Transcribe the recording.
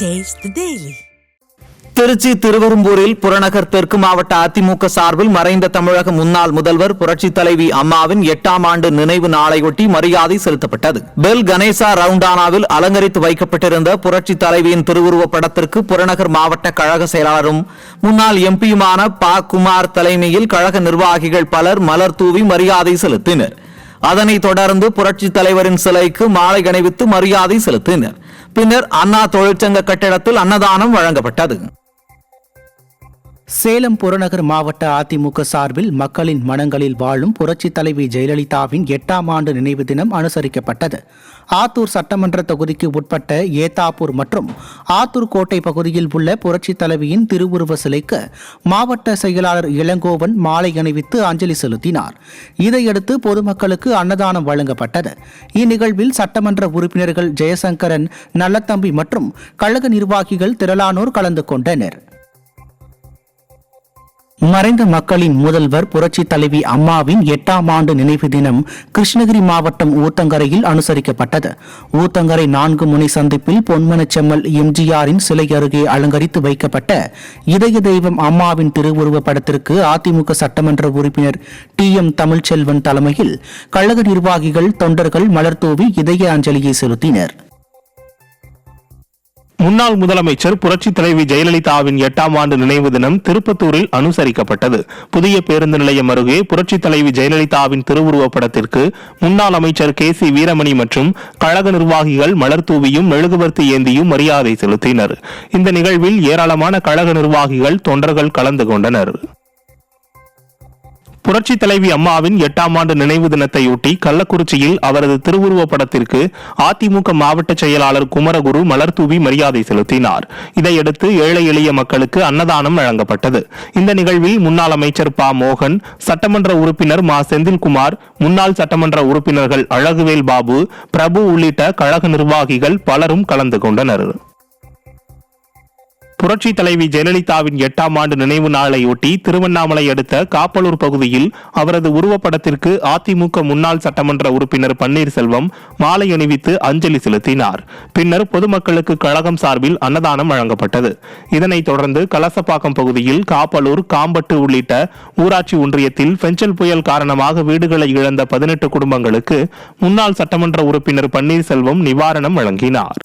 Taste daily Trichy திருவெரும்பூரில் புறநகர் தெற்கு மாவட்ட அதிமுக சார்பில் மறைந்த தமிழக முன்னாள் முதல்வர் புரட்சி தலைவி அம்மாவின் எட்டாம் ஆண்டு நினைவு நாளையொட்டி மரியாதை செலுத்தப்பட்டது. பெல் கணேசா ரவுண்டானாவில் அலங்கரித்து வைக்கப்பட்டிருந்த புரட்சி தலைவியின் திருவுருவப் படத்திற்கு புறநகர் மாவட்ட கழக செயலாளரும் முன்னாள் எம்பியுமான ப. குமார் தலைமையில் கழக நிர்வாகிகள் பலர் மலர் தூவி மரியாதை செலுத்தினர். அதனைத் தொடர்ந்து புரட்சி தலைவரின் சிலைக்கு மாலை அணிவித்து மரியாதை செலுத்தினர். பின்னர் அண்ணா தொழிற்சங்க கட்டிடத்தில் அன்னதானம் வழங்கப்பட்டது. சேலம் புறநகர் மாவட்ட அதிமுக சார்பில் மக்களின் மனங்களில் வாழும் புரட்சி தலைவி ஜெயலலிதாவின் எட்டாம் ஆண்டு நினைவு தினம் அனுசரிக்கப்பட்டது. ஆத்தூர் சட்டமன்ற தொகுதிக்கு உட்பட்ட ஏத்தாப்பூர் மற்றும் ஆத்தூர் கோட்டை பகுதியில் உள்ள புரட்சி தலைவியின் திருவுருவ சிலைக்கு மாவட்ட செயலாளர் இளங்கோவன் மாலை அணிவித்து அஞ்சலி செலுத்தினார். இதையடுத்து பொதுமக்களுக்கு அன்னதானம் வழங்கப்பட்டது. இந்நிகழ்வில் சட்டமன்ற உறுப்பினர்கள் ஜெயசங்கரன் நல்லத்தம்பி மற்றும் கழக நிர்வாகிகள் திரளானோர் கலந்து கொண்டனர். மறைந்த மக்களின் முதல்வர் புரட்சி தலைவி அம்மாவின் எட்டாம் ஆண்டு நினைவு தினம் கிருஷ்ணகிரி மாவட்டம் ஊத்தங்கரையில் அனுசரிக்கப்பட்டது. ஊத்தங்கரை நான்கு முனை சந்திப்பில் பொன்மனச்செம்மல் எம்ஜிஆரின் சிலை அருகே அலங்கரித்து வைக்கப்பட்ட இதய தெய்வம் அம்மாவின் திருவுருவ படத்திற்கு அதிமுக சட்டமன்ற உறுப்பினர் டி எம் தமிழ்ச்செல்வன் தலைமையில் கழக நிர்வாகிகள் தொண்டர்கள் மலர்தூவி இதய அஞ்சலியை செலுத்தினர். முன்னாள் முதலமைச்சர் புரட்சித் தலைவி ஜெயலலிதாவின் எட்டாம் ஆண்டு நினைவு தினம் திருப்பத்தூரில் அனுசரிக்கப்பட்டது. புதிய பேருந்து நிலையம் அருகே புரட்சித் தலைவி ஜெயலலிதாவின் திருவுருவப் படத்திற்கு முன்னாள் அமைச்சர் கே சி வீரமணி மற்றும் கழக நிர்வாகிகள் மலர் தூவியும் மெழுகுவர்த்தி ஏந்தியும் மரியாதை செலுத்தினர். இந்த நிகழ்வில் ஏராளமான கழக நிர்வாகிகள் தொண்டர்கள் கலந்து கொண்டனர். புரட்சி தலைவி அம்மாவின் எட்டாம் ஆண்டு நினைவு தினத்தையொட்டி கள்ளக்குறிச்சியில் அவரது திருவுருவப் படத்திற்கு அதிமுக மாவட்ட செயலாளர் குமரகுரு மலர்தூவி மரியாதை செலுத்தினார். இதையடுத்து ஏழை எளிய மக்களுக்கு அன்னதானம் வழங்கப்பட்டது. இந்த நிகழ்வில் முன்னாள் அமைச்சர் ப. மோகன் சட்டமன்ற உறுப்பினர் மா. செந்தில்குமார் முன்னாள் சட்டமன்ற உறுப்பினர்கள் அழகுவேல் பாபு பிரபு உள்ளிட்ட கழக நிர்வாகிகள் பலரும் கலந்து கொண்டனர். புரட்சி தலைவி ஜெயலலிதாவின் எட்டாம் ஆண்டு நினைவு நாளையொட்டி திருவண்ணாமலை அடுத்த காப்பலூர் பகுதியில் அவரது உருவப்படத்திற்கு அதிமுக முன்னாள் சட்டமன்ற உறுப்பினர் பன்னீர்செல்வம் மாலை அணிவித்து அஞ்சலி செலுத்தினார். பின்னர் பொதுமக்களுக்கு கழகம் சார்பில் அன்னதானம் வழங்கப்பட்டது. இதனைத் தொடர்ந்து கலசப்பாக்கம் பகுதியில் காப்பலூர் காம்பட்டு உள்ளிட்ட ஊராட்சி ஒன்றியத்தில் பெஞ்சல் புயல் காரணமாக வீடுகளை இழந்த பதினெட்டு குடும்பங்களுக்கு முன்னாள் சட்டமன்ற உறுப்பினர் பன்னீர்செல்வம் நிவாரணம் வழங்கினார்.